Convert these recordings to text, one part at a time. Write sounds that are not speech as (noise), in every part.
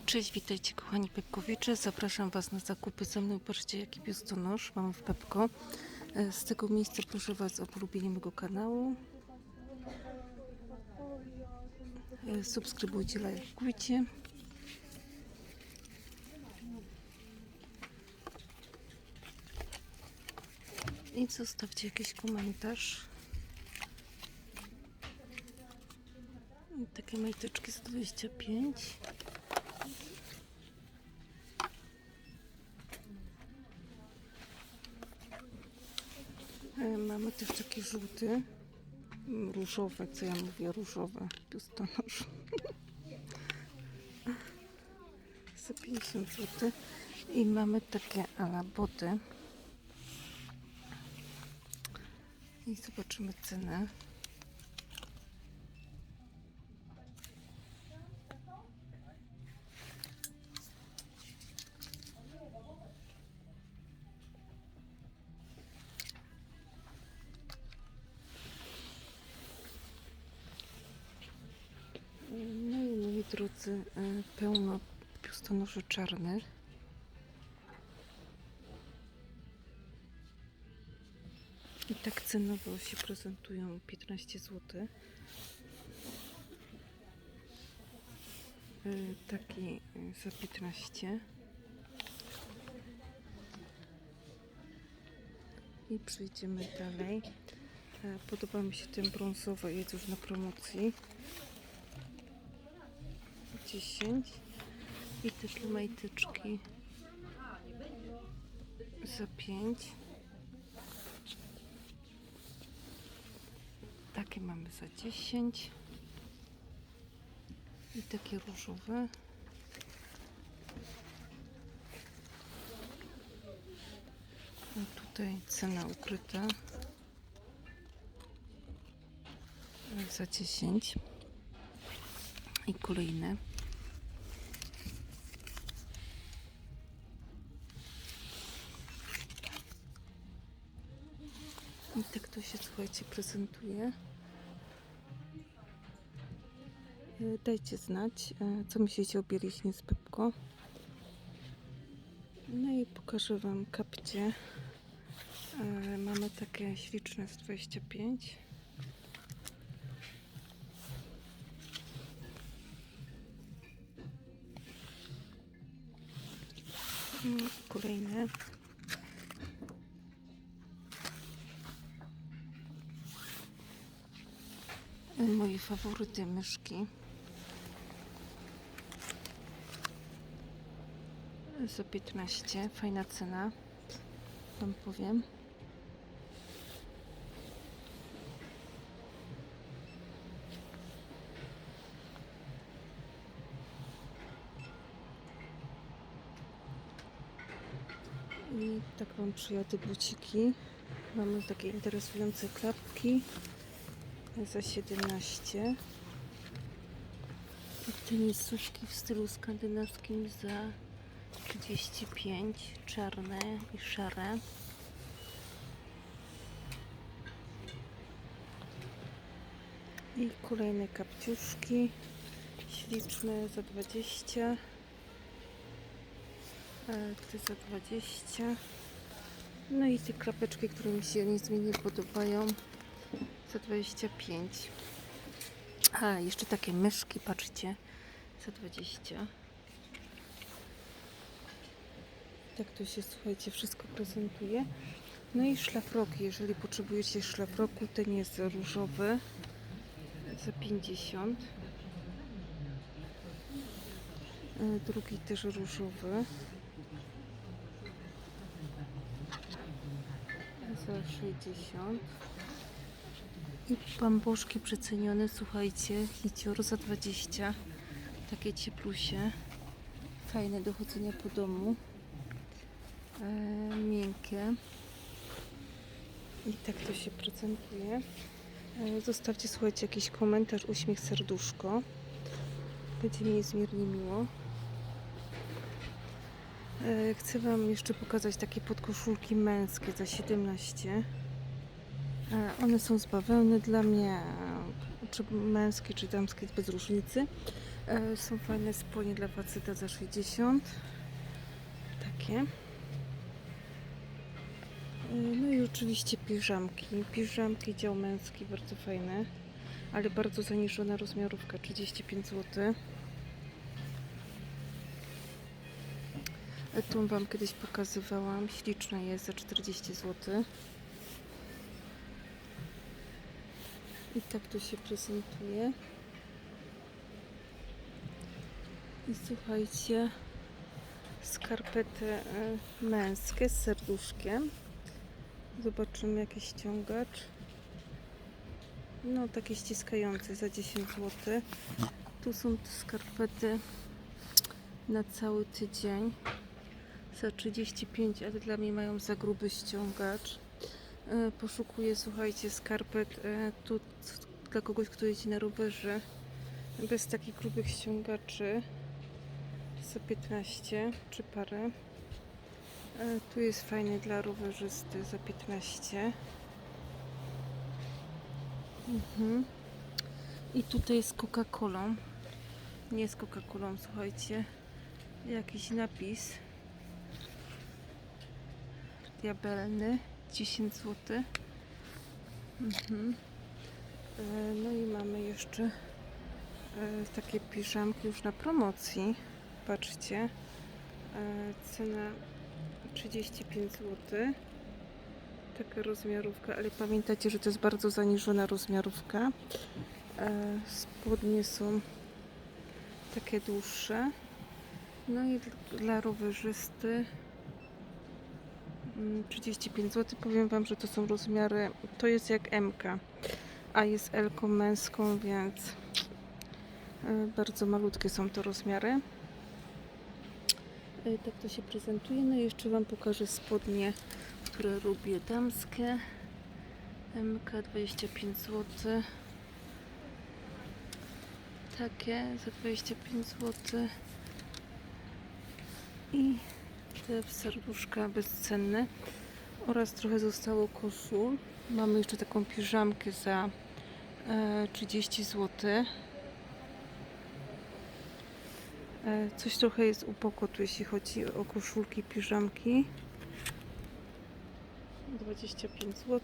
Cześć, witajcie kochani Pepkowicze. Zapraszam Was na zakupy ze mną. Patrzcie jaki biustonosz mamy w Pepko. E, Z tego miejsca proszę Was o polubienie mojego kanału. E, Subskrybujcie, lajkujcie. I zostawcie jakiś komentarz. Takie majteczki za 25. Mamy też taki żółty, różowy, co ja mówię, różowy biustonosz. (laughs) Za 50 zł. I mamy takie alaboty. I zobaczymy cenę. No i moi drodzy, e, pełno biustonoszy czarnych. I tak cenowo się prezentują 15 zł. E, Taki e, za 15. I przejdziemy dalej. Podoba mi się ten brązowy, jest już na promocji. 10 i takie majteczki za 5 takie mamy za 10 i takie różowe. A tutaj cena ukryta. Za 10 i kolejne I tak to się, słuchajcie, prezentuje. E, Dajcie znać, e, co myślicie o bieliźnie z Pepko. No i pokażę Wam kapcie. E, Mamy takie śliczne z 25. Mm, Kolejne. Moje faworyty myszki. Za 15. Fajna cena. Wam powiem. I tak Wam przyjadę buciki. Mamy takie interesujące klapki za 17. I tenisówki w stylu skandynawskim za 35. Czarne i szare. I kolejne kapciuszki. Śliczne za 20. A te za 20. No i te klapeczki, które mi się niezmiennie podobają za 25. A, jeszcze takie myszki, patrzcie, za 20. Tak to się, słuchajcie, wszystko prezentuje. No i szlafroki, jeżeli potrzebujecie szlafroku, ten jest różowy za 50. E, Drugi też różowy za 60. I bambuszki przecenione, słuchajcie, hicior za 20. Takie cieplusie. Fajne do chodzenia po domu. E, miękkie. I tak to się prezentuje. E, zostawcie, słuchajcie, jakiś komentarz, uśmiech, serduszko. Będzie mi niezmiernie miło. E, chcę Wam jeszcze pokazać takie podkoszulki męskie za 17. E, One są z bawełny dla mnie, e, czy męskie, czy damskie, bez różnicy. E, są fajne spodnie dla faceta za 60. Takie. No i oczywiście piżamki. Piżamki, dział męski, bardzo fajne, ale bardzo zaniżona rozmiarówka, 35 zł. Tu Wam kiedyś pokazywałam, śliczna jest za 40 zł. I tak to się prezentuje. I słuchajcie, skarpety e, męskie z serduszkiem. Zobaczymy jakiś ściągacz. No takie ściskające za 10 zł. Tu są te skarpety na cały tydzień za 35, ale dla mnie mają za gruby ściągacz. E, Poszukuję, słuchajcie, skarpet e, tu dla kogoś, kto jeździ na rowerze bez takich grubych ściągaczy za 15 czy parę. E, Tu jest fajny dla rowerzysty za 15. Mhm. I tutaj z Coca-Colą. Nie z Coca-Colą, słuchajcie. Jakiś napis. Diabelny. 10 zł. Mhm. E, No i mamy jeszcze e, takie piżamki już na promocji. Patrzcie. E, Cena 35 zł. Taka rozmiarówka, ale pamiętajcie, że to jest bardzo zaniżona rozmiarówka. Spodnie są takie dłuższe. No i dl- dla rowerzysty 35 zł. Powiem Wam, że to są rozmiary, to jest jak MK, a jest L męską, więc e, bardzo malutkie są to rozmiary. E, Tak to się prezentuje. No i jeszcze Wam pokażę spodnie, które lubię. Damskie. MK 25 zł. Takie za 25 zł. I w serduszka bezcenne. Oraz trochę zostało koszul. Mamy jeszcze taką piżamkę za e, 30 zł. E, Coś trochę jest u pokotu, jeśli chodzi o koszulki, piżamki. 25 zł.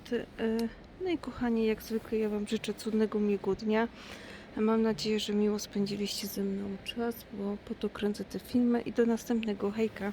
No i kochani, jak zwykle ja Wam życzę cudnego, miłego dnia. Mam nadzieję, że miło spędziliście ze mną czas, bo po to kręcę te filmy i do następnego. Hejka!